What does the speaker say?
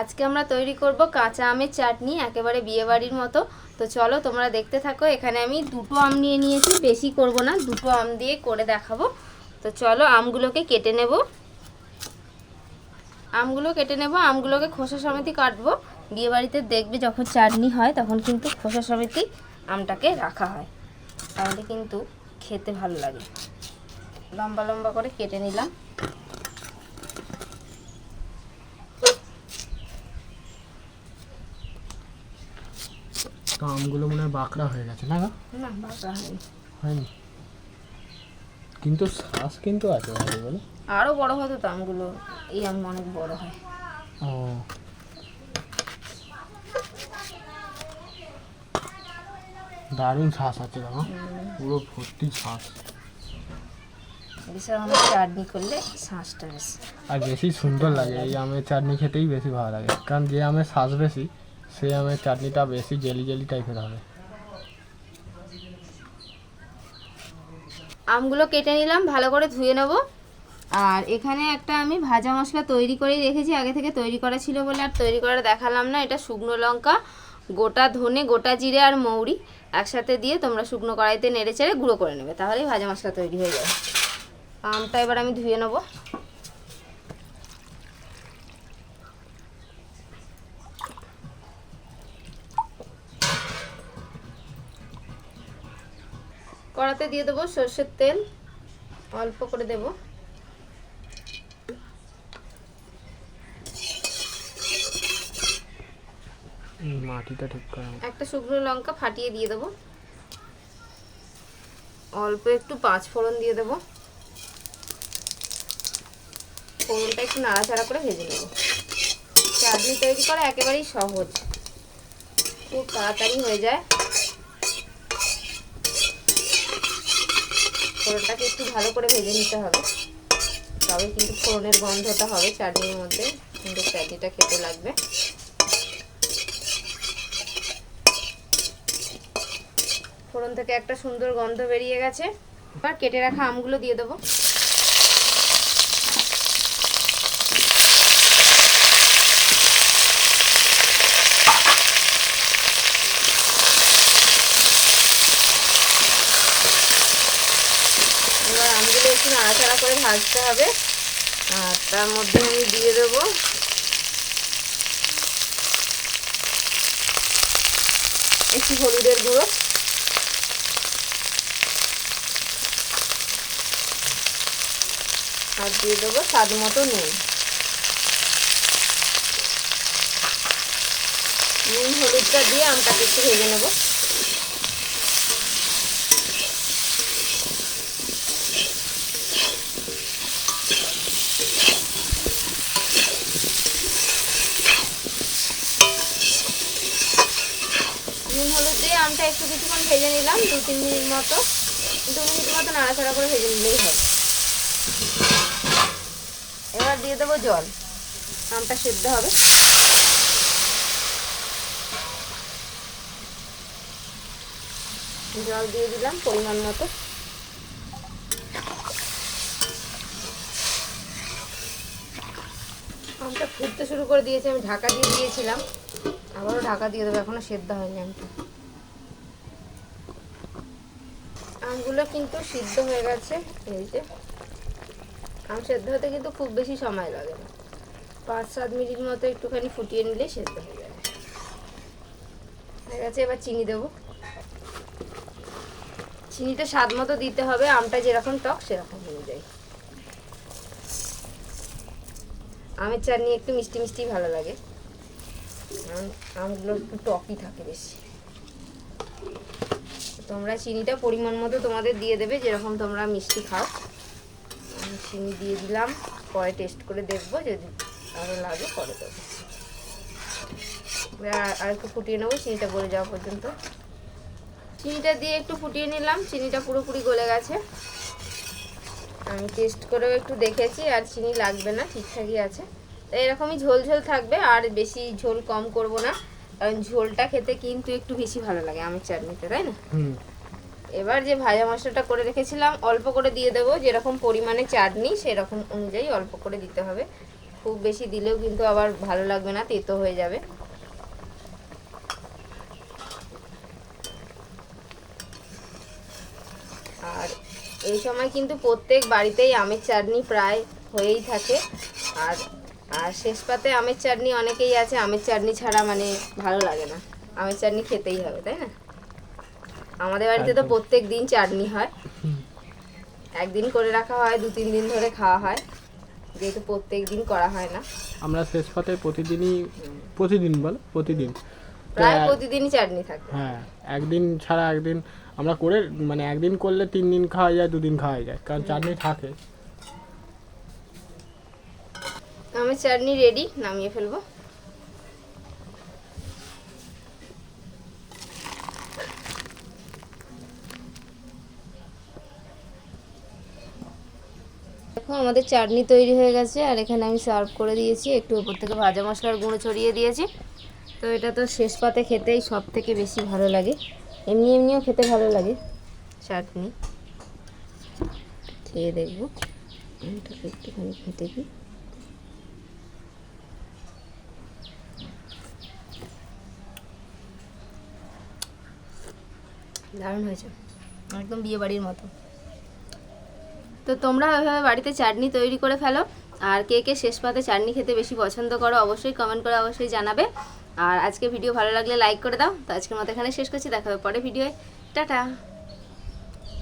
আজকে আমরা তৈরি করব কাঁচা আমের চাটনি, একেবারে বিয়েবাড়ির মতো। তো চলো তোমরা দেখতে থাকো, এখানে আমি দুটো আম নিয়ে নিয়েছি, বেশি করব না, দুটো আম দিয়ে করে দেখাবো। তো চলো আমগুলোকে কেটে নেব। আমগুলো কেটে নেব, আমগুলোকে খোসা সমেতি কাটবো। বিয়েবাড়িতে দেখবে যখন চাটনি হয়, তখন কিন্তু খোসা সমেতি আমটাকে রাখা হয়। তাহলে কিন্তু খেতে ভালো লাগে। লম্বা লম্বা করে কেটে নিলাম। তো আমগুলো মনে হয় বাঁকড়া হয়ে গেছে না? না হয়নি। হয়নি। কিন্তু শ্বাস কিন্তু আছে ভালো বলো। আরও বড় হতো তো আমগুলো। এই আম অনেক বড় হয়। ও। দারুণ শ্বাস আছে দেখো পুরো ভর্তি শ্বাস বিশাল আমরা চাটনি করলে শ্বাসটা বেশি। আর বেশি সুন্দর লাগে এই আমের চাটনি খেতেই বেশি ভালো লাগে। কারণ যে আমের শ্বাস বেশি সেই আমের চাটনিটা বেশি জেলি জেলি টাইপের হবে। আমগুলো কেটে নিলাম, ভালো করে ধুয়ে নেব। আর এখানে একটা আমি ভাজা মশলা তৈরি করেই রেখেছি, আগে থেকে তৈরি করা ছিল বলে আর তৈরি করে দেখালাম না। এটা শুকনো লঙ্কা, গোটা ধনে, গোটা জিরে আর মৌরি একসাথে দিয়ে তোমরা শুকনো কড়াইতে নেড়ে চেড়ে গুঁড়ো করে নেবে। তাহলেই ভাজা মশলা তৈরি হয়ে যাবে। আমটা এবার আমি ধুয়ে নেব। কড়াতে দিয়ে দেবো সর্ষের তেল। অল্প করে দেবো। মাটিটা ঠিক করা একটা শুকনো লঙ্কা ফাটিয়ে দিয়ে দেবো। অল্প একটু পাঁচ ফোড়ন দিয়ে দেবো। ফোড়নটা একটু নাড়াচাড়া করে ভেজে নেব। চাটনি তৈরি করা একেবারেই সহজ। খুব তাড়াতাড়ি হয়ে যায়। ফোড়নটাকে একটু ভালো করে ভেজে নিতে হবে। তবে কিন্তু ফোড়নের গন্ধটা হবে চাটনির মধ্যে, কিন্তু চাটনিটা খেতে লাগবে। ফোড়ন থেকে একটা সুন্দর গন্ধ বেরিয়ে গেছে। এবার কেটে রাখা আমগুলো দিয়ে দেবো এবার আমগুলো একটু নাড়াচাড়া করে ভাজতে হবে। আর তার মধ্যে আমি দিয়ে দেবো। একটু হলুদের গুঁড়ো। আর দিয়ে দেবো স্বাদ মতো নুন। নুন, হলুদটা দিয়ে আমটাকে একটু ভেজে নেব। হলুদ দিয়ে আমটা একটু কিছুক্ষণ ভেজে নিলাম, দু তিন মিনিট মতো। দু মিনিট মতো নাড়াচাড়া করে ভেজে নিলেই হয় এবার দিয়ে দেবো জল। আমটা সেদ্ধ হবে। জল দিয়ে দিলাম পরিমাণ মতো। আমটা ফুটতে শুরু করে দিয়েছি, আমি ঢাকা দিয়ে দিয়েছিলাম। আবারও ঢাকা দিয়ে দেবো, এখনও সেদ্ধ হয়নি আমটা আমগুলো কিন্তু সিদ্ধ হয়ে গেছে, এই যে। আম সেদ্ধ হতে কিন্তু খুব বেশি সময় লাগে না। পাঁচ, সাত মিনিট মতো একটুখানি ফুটিয়ে নিলে সেদ্ধ হয়ে যাবে। হয়ে গেছে, এবার চিনি দেবো। চিনিটা স্বাদ মতো দিতে হবে, আমটা যেরকম টক সেরকম অনুযায়ী আমের চাটনি একটু মিষ্টি মিষ্টি ভালো লাগে। আমগুলো একটু টকই থাকে বেশি। তোমরা চিনিটা পরিমাণ মতো তোমাদের দিয়ে দেবে, যেরকম তোমরা মিষ্টি খাও। আমি চিনি দিয়ে দিলাম, পরে টেস্ট করে দেখব, যদি আরও লাগে পরে দেবো। আর- একটু ফুটিয়ে নেব, চিনিটা গলে যাওয়া পর্যন্ত। চিনিটা দিয়ে একটু ফুটিয়ে নিলাম, চিনিটা পুরোপুরি গলে গেছে। আমি টেস্ট করেও একটু দেখেছি, আর চিনি লাগবে না, ঠিকঠাকই আছে। তো এরকমই ঝোল ঝোল থাকবে আর বেশি ঝোল কম করব না। কারণ ঝোলটা খেতে কিন্তু একটু বেশি ভালো লাগে আমের চাটনিতে তাই না? হুম। এবার যে ভাজা মশলাটা করে রেখেছিলাম অল্প করে দিয়ে দেবো। যেরকম পরিমাণে চাটনি সেরকম অনুযায়ী অল্প করে দিতে হবে। খুব বেশি দিলেও কিন্তু আবার ভালো লাগবে না তেতো হয়ে যাবে। আর এই সময় কিন্তু প্রত্যেক বাড়িতেই আমের চাটনি প্রায় হয়েই থাকে। আর আর শেষ পাতে আমের চাটনি অনেকেই আছে আমের চাটনি ছাড়া মানে ভালো লাগে না। আমের চাটনি খেতেই হবে তাই না? আমাদের বাড়িতে তো প্রত্যেক দিন চাটনি হয়। একদিন করে রাখা হয় দু তিন দিন ধরে খাওয়া হয়। যেহেতু প্রত্যেক দিন করা হয় না। আমরা শেষ পাতে প্রতিদিনই প্রতিদিন বল প্রতিদিন। প্রায় প্রতিদিনই চাটনি থাকে। হ্যাঁ একদিন ছাড়া একদিন আমরা করে মানে একদিন করলে তিন দিন খাওয়া যায় দুদিন খাওয়া যায়। কারণ চাটনি থাকে। আমের চাটনি রেডি নামিয়ে ফেলব। দেখো, আমাদের চাটনি তৈরি হয়ে গেছে, আর এখানে আমি সার্ভ করে দিয়েছি একটু উপর থেকে ভাজা মশলার গুঁড়ো ছড়িয়ে দিয়েছি। তো এটা তো শেষ পাতে খেতেই সব থেকে বেশি ভালো লাগে। এমনি এমনিও খেতে ভালো লাগে চাটনি। খেয়ে দেখব। একটুখানি খেতে দিই। দারুণ হয়েছে। একদম বিয়ে বাড়ির মতো। তো তোমরা ওইভাবে বাড়িতে চাটনি তৈরি করে ফেলো। আর কে কে শেষ পাতে চাটনি খেতে বেশি পছন্দ করো অবশ্যই কমেন্ট করে অবশ্যই জানাবে। আর আজকে ভিডিও ভালো লাগলে লাইক করে দাও। তো আজকের মতো এখানে শেষ করছি। দেখা হবে পরে ভিডিওয়ে টাটা!